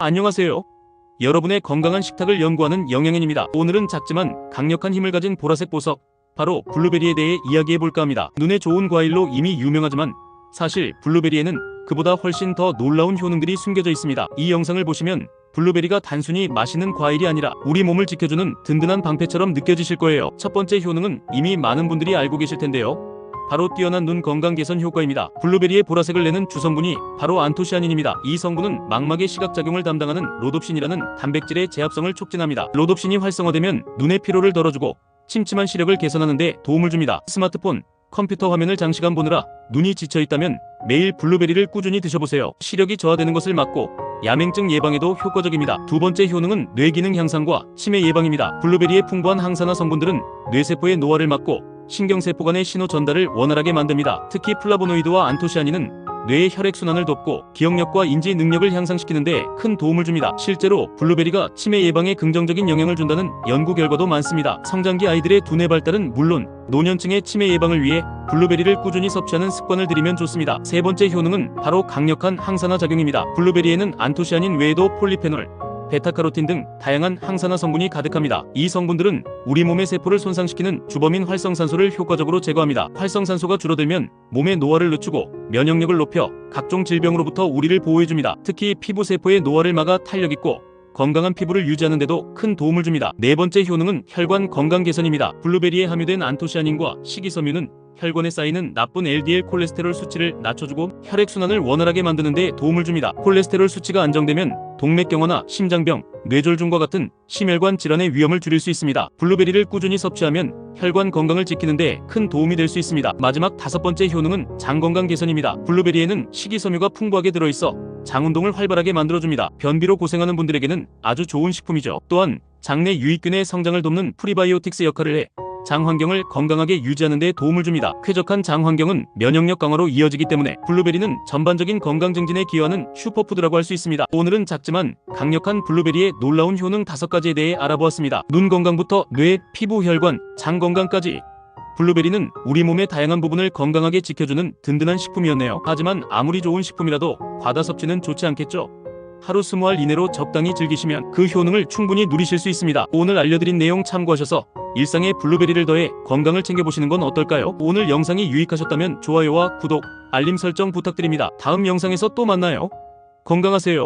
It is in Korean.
안녕하세요. 여러분의 건강한 식탁을 연구하는 영양인입니다. 오늘은 작지만 강력한 힘을 가진 보라색 보석, 바로 블루베리에 대해 이야기해 볼까 합니다. 눈에 좋은 과일로 이미 유명하지만 사실 블루베리에는 그보다 훨씬 더 놀라운 효능들이 숨겨져 있습니다. 이 영상을 보시면 블루베리가 단순히 맛있는 과일이 아니라 우리 몸을 지켜주는 든든한 방패처럼 느껴지실 거예요. 첫 번째 효능은 이미 많은 분들이 알고 계실 텐데요. 바로 뛰어난 눈 건강 개선 효과입니다. 블루베리의 보라색을 내는 주성분이 바로 안토시아닌입니다. 이 성분은 망막의 시각작용을 담당하는 로놉신이라는 단백질의 제합성을 촉진합니다. 로놉신이 활성화되면 눈의 피로를 덜어주고 침침한 시력을 개선하는 데 도움을 줍니다. 스마트폰, 컴퓨터 화면을 장시간 보느라 눈이 지쳐 있다면 매일 블루베리를 꾸준히 드셔보세요. 시력이 저하되는 것을 막고 야맹증 예방에도 효과적입니다. 두 번째 효능은 뇌기능 향상과 치매 예방입니다. 블루베리의 풍부한 항산화 성분들은 뇌세포의 노화를 막고 신경세포 간의 신호 전달을 원활하게 만듭니다. 특히 플라보노이드와 안토시아닌은 뇌의 혈액순환을 돕고 기억력과 인지 능력을 향상시키는 데 큰 도움을 줍니다. 실제로 블루베리가 치매 예방에 긍정적인 영향을 준다는 연구 결과도 많습니다. 성장기 아이들의 두뇌 발달은 물론 노년층의 치매 예방을 위해 블루베리를 꾸준히 섭취하는 습관을 들이면 좋습니다. 세 번째 효능은 바로 강력한 항산화 작용입니다. 블루베리에는 안토시아닌 외에도 폴리페놀, 베타카로틴 등 다양한 항산화 성분이 가득합니다. 이 성분들은 우리 몸의 세포를 손상시키는 주범인 활성산소를 효과적으로 제거합니다. 활성산소가 줄어들면 몸의 노화를 늦추고 면역력을 높여 각종 질병으로부터 우리를 보호해줍니다. 특히 피부 세포의 노화를 막아 탄력 있고 건강한 피부를 유지하는 데도 큰 도움을 줍니다. 네 번째 효능은 혈관 건강 개선입니다. 블루베리에 함유된 안토시아닌과 식이섬유는 혈관에 쌓이는 나쁜 LDL 콜레스테롤 수치를 낮춰주고 혈액순환을 원활하게 만드는 데 도움을 줍니다. 콜레스테롤 수치가 안정되면 동맥경화나 심장병, 뇌졸중과 같은 심혈관 질환의 위험을 줄일 수 있습니다. 블루베리를 꾸준히 섭취하면 혈관 건강을 지키는 데 큰 도움이 될 수 있습니다. 마지막 다섯 번째 효능은 장 건강 개선입니다. 블루베리에는 식이섬유가 풍부하게 들어있어 장 운동을 활발하게 만들어줍니다. 변비로 고생하는 분들에게는 아주 좋은 식품이죠. 또한 장내 유익균의 성장을 돕는 프리바이오틱스 역할을 해 장 환경을 건강하게 유지하는 데 도움을 줍니다. 쾌적한 장 환경은 면역력 강화로 이어지기 때문에 블루베리는 전반적인 건강 증진에 기여하는 슈퍼푸드라고 할 수 있습니다. 오늘은 작지만 강력한 블루베리의 놀라운 효능 다섯 가지에 대해 알아보았습니다. 눈 건강부터 뇌, 피부, 혈관, 장 건강까지 블루베리는 우리 몸의 다양한 부분을 건강하게 지켜주는 든든한 식품이었네요. 하지만 아무리 좋은 식품이라도 과다 섭취는 좋지 않겠죠? 하루 20알 이내로 적당히 즐기시면 그 효능을 충분히 누리실 수 있습니다. 오늘 알려드린 내용 참고하셔서 일상에 블루베리를 더해 건강을 챙겨보시는 건 어떨까요? 오늘 영상이 유익하셨다면 좋아요와 구독, 알림 설정 부탁드립니다. 다음 영상에서 또 만나요. 건강하세요.